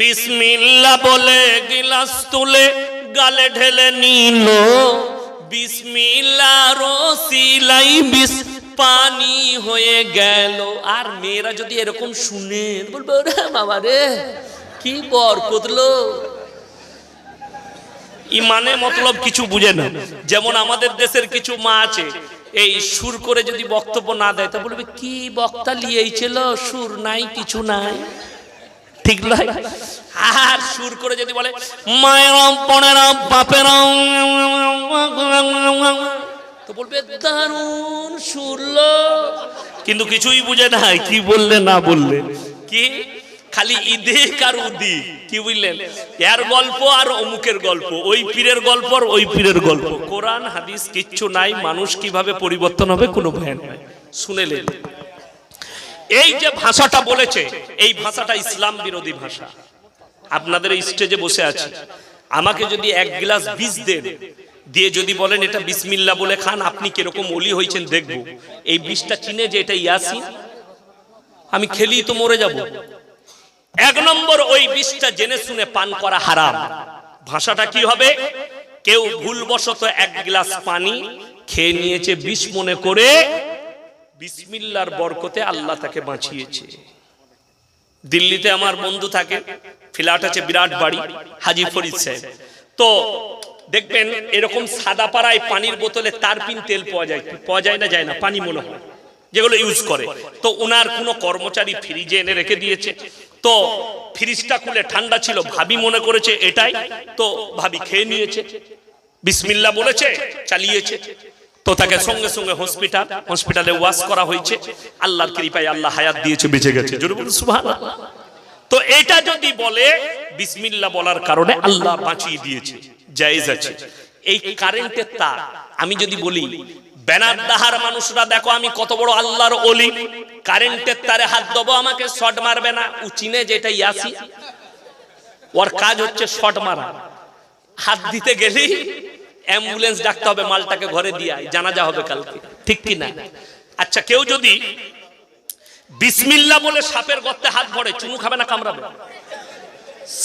বিসমিল্লা বলে গিলাস তুলে গালে ঢেলে নিল। বিসমিল্লা রসিলাই বিস পানি হয়ে গেল। আর মেয়েরা যদি এরকম শুনে, বলবে, ওরে বাবা রে, কি বর কতলো ইমানে মতলব কিছু বুঝে না। যেমন আমাদের দেশের কিছু মা আছে, এই সুর করে যদি বক্তব্য না দেয়, তা বলবে, কি বক্তা লিয়েছিল সুর নাই, কিছু নাই। ঠিক নয়? আর সুর করে যদি বলে মায়েরাম পনেরাম বাপেরাম তো বলবে দারুণ সুরল কিন্তু কিছুই বুঝে না কি বললে না বললে। কি? খালি ঈদে আর উদি কি বুঝলেন? এর গল্প আর অমুকের গল্প ওই পীরের গল্প আর ওই পীরের গল্প। কোরআন হাদিস কিচ্ছু নাই মানুষ কীভাবে পরিবর্তন হবে কোনো ভ্যান নাই। শুনেলেন এই যে ভাষাটা বলেছে, এই ভাষাটা ইসলাম বিরোধী ভাষা। আপনাদের এই স্টেজে বসে আছি। আমাকে যদি এক গ্লাস বীজ দেন, দিয়ে যদি বলেন এটা বিসমিল্লা বলে খান, আপনি কীরকম অলি হয়েছেন দেখব। এই বিষটা চিনে যে এটা ইয়াসি আমি খেলি তো মরে যাব। এক নম্বর, ওই বিষটা জেনে শুনে পান করা হারাম। ভাষাটা কি হবে? কেউ ভুলবশত এক গ্লাস পানি খেয়ে নিয়েছে বিষ মনে করে বিসমিল্লার বরকতে আল্লাহ তাকে বাঁচিয়েছে। দিল্লিতে আমার বন্ধু থাকে ফ্ল্যাট আছে বিরাট বাড়ি হাজি ফরিদ সাহেব। তো দেখবেন এরকম সাদা পাড়ায় পানির বোতলে তারপিন তেল পাওয়া যায় পাওয়া যায় না যায় না পানি মনে হয় যেগুলো ইউজ করে। তো ওনার কোনো কর্মচারী ফ্রিজে এনে রেখে দিয়েছে। তো ফ্রিজটা খুলে ঠান্ডা ছিল ভাবি মনে করেছে এটাই। তো ভাবি খেয়ে নিয়েছে। বিসমিল্লা বলেছে চালিয়েছে। তো তাকে সঙ্গে সঙ্গে হসপিটাল হসপিটালে ওয়াশ করা হয়েছে। আল্লাহর কৃপায় আল্লাহ হায়াত দিয়েছে, বেঁচে গেছে। তো এটা যদি বলে বিসমিল্লা বলার কারণে আল্লাহ বাঁচিয়ে দিয়েছে, জায়েজ আছে। এই কারেন্টের তার, আমি যদি বলি, ব্যানার দাহার মানুষরা, দেখো আমি কত বড় আল্লাহর অলি কারেন্টের তারে হাত দেবো, আমাকে শট মারবে না। ও চিনে যেটা ইয়াসি ওর কাজ হচ্ছে শট মারা। হাত দিতে গেলেই অ্যাম্বুলেন্স ডাকতে হবে মালটাকে ঘরে দিয়ে জানাজা হবে কালকে। ঠিক কি না? আচ্ছা কেউ যদি বিসমিল্লা বলে সাপের গর্তে হাত ভরে চুমু খাবে না কামড়াবে?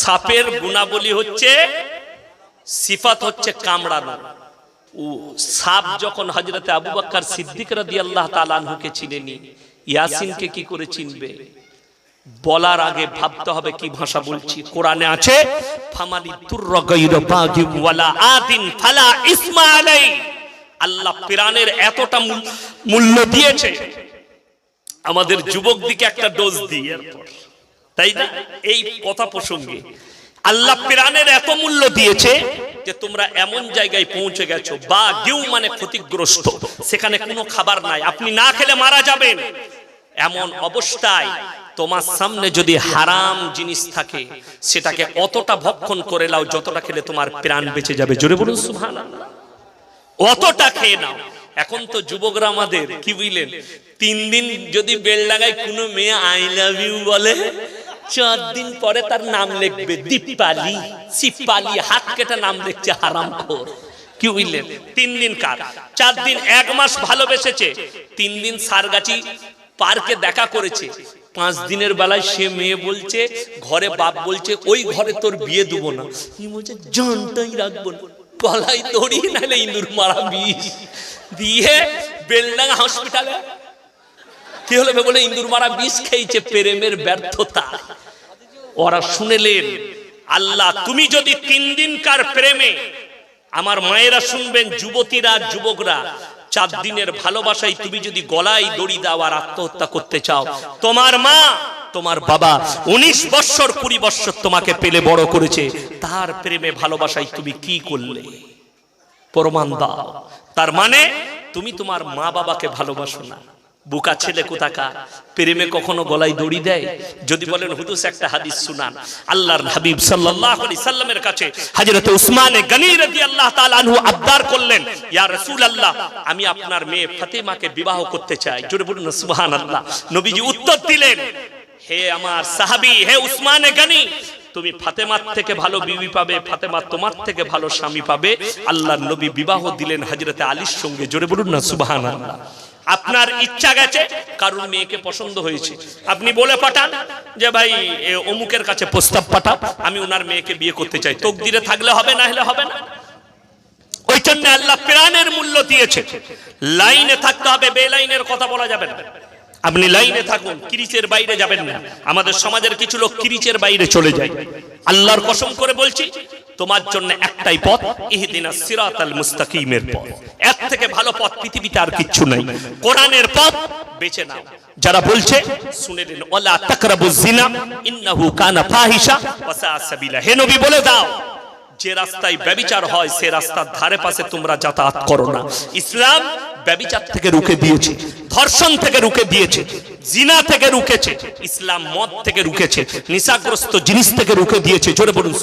সাপের গুণাবলী হচ্ছে সিফাত হচ্ছে কামড়ানো। ও সাপ যখন হজরতে আবু বাক্কার সিদ্দিক রাদি আল্লাহ তালানহুকে চিনেনি ইয়াসিনকে কি করে চিনবে? বলার আগে ভাবতে হবে কি ভাষা বলছি। কোরআনে আছে আল্লাহ পিরানের এতটা মূল্য দিয়েছে। আমাদের যুবক দিকে একটা ডোজ দিই এরপর। তাই না? এই কথা প্রসঙ্গে। আল্লাহ পিরানের এত মূল্য দিয়েছে যে তোমরা এমন জায়গায় পৌঁছে গেছো। বা গিউ মানে ক্ষতিগ্রস্ত। সেখানে কোনো খাবার নাই। আপনি না খেলে মারা যাবেন। এমন অবস্থায় তোমার সামনে যদি হারাম জিনিস থাকে, সেটাকে অতটা ভক্ষণ করে নাও যতটা খেলে তোমার প্রাণ বেঁচে যাবে। জোরে বলুন, সুবহানাল্লাহ। অতটা খেয়ে নাও। এখন তো যুবকরা আমাদের, কি বুঝলেন? তিন দিন যদি বেল লাগায় কোনো মেয়ে আই লাভ ইউ বলে, চার দিন পরে তার নাম লিখবে দীপালি। সিপালি, হাত কেটে নাম লিখছে হারাম খোর কি বুঝলেন? তিন দিন কার? চার দিন, এক মাস ভালোবেসেছে। তিন দিন সারগাছি পার্কে দেখা করেছে। পাঁচ দিনের বেলায় সে মেয়ে বলছে, ঘরে বাপ বলছে, ওই ঘরে তোর বিয়ে দেবো না। কি বলছে জানটাই রাখব না। গলায় দড়ি, নাহলে ইঁদুর মারা বিষ। দিয়ে বেলডাঙ্গা হসপিটালে কি হলো বলে, ইঁদুর মারা বিষ খেয়েছে প্রেমের ব্যর্থতা। ওরা শুনেলেন, আল্লাহ, তুমি যদি তিন দিনকার প্রেমে আমার মায়েরা শুনবেন, যুবতীরা, যুবকরা চার দিনের ভালোবাসায় তুমি যদি গলায় দড়ি দাও আর আত্মহত্যা করতে চাও, তোমার মা, তোমার বাবা উনিশ বৎসর, কুড়ি বৎসর তোমাকে পেলে বড় করেছে। তার প্রেমে, ভালোবাসায় তুমি কি করলে? প্রমাণ দাও। তার মানে তুমি তোমার মা বাবাকে ভালোবাসো না। বুকা ছেলে কোথাকা প্রেমে কখনো গলায় দড়ি দেয়? যদি বলেন, হুদুস, একটা হাদিস শুনান। আল্লাহর হাবিব সাল্লাল্লাহু আলাইহি সাল্লামের কাছে হযরত উসমানে গনি রাদিয়াল্লাহু তাআলা আনহু আবদার করলেন, ইয়া রাসূলুল্লাহ, আমি আপনার মেয়ে ফাতেমাকে বিবাহ করতে চাই। জোরে বলুন, সুবহানাল্লাহ। নবীজি উত্তর দিলেন, হে আমার সাহাবী, হে উসমানে গনি, তুমি ফাতেমার থেকে ভালো বিবি পাবে, ফাতেমা তোমার থেকে ভালো স্বামী পাবে। আল্লাহর নবী বিবাহ দিলেন হযরতে আলীর সঙ্গে। জোরে বলুন না, সুবহানাল্লাহ। আপনার ইচ্ছা গেছে কারুর মেয়েকে পছন্দ হয়েছে। আপনি বলে পাঠান যে ভাই অমুকের কাছে প্রস্তাব পাঠাও আমি ওনার মেয়েকে বিয়ে করতে চাই। তকদিরে থাকলে হবে না হলে হবে না। ওই জন্য আল্লাহ প্রাণের মূল্য দিয়েছে। লাইনে থাকতে হবে বেলাইনের কথা বলা যাবে না। আপনি লাইনে থাকুন কিরিচের বাইরে যাবেন না। আমাদের সমাজের কিছু লোক কিরিচের বাইরে চলে যায়। আল্লাহর কসম করে বলছি তোমার জন্য একটাই পথ ইহদিনা সিরাতাল মুস্তাকিমের পথ। এর থেকে ভালো পথ পৃথিবীতে আর কিচ্ছু নাই। কোরআনের পথ বেছে নাও। যারা বলছে, শুনে নিন ওলা তাকরাবু জিনা ইন্নাহু কানা ফাহিশা ওয়া সা সাবিলা। হে নবী, বলে দাও, যে রাস্তায় ব্যবিচার হয়, সে রাস্তার ধারে পাশে তোমরা যাতায়াত করো না। ইসলাম ব্যবিচার থেকে রুখে দিয়েছে, ধর্ষণ থেকে রুখে দিয়েছে, জিনা থেকে রুখেছে, ইসলাম মদ থেকে রুখেছে, নিশাগ্রস্ত জিনিস থেকে রুখে দিয়েছে। জোরে বলুন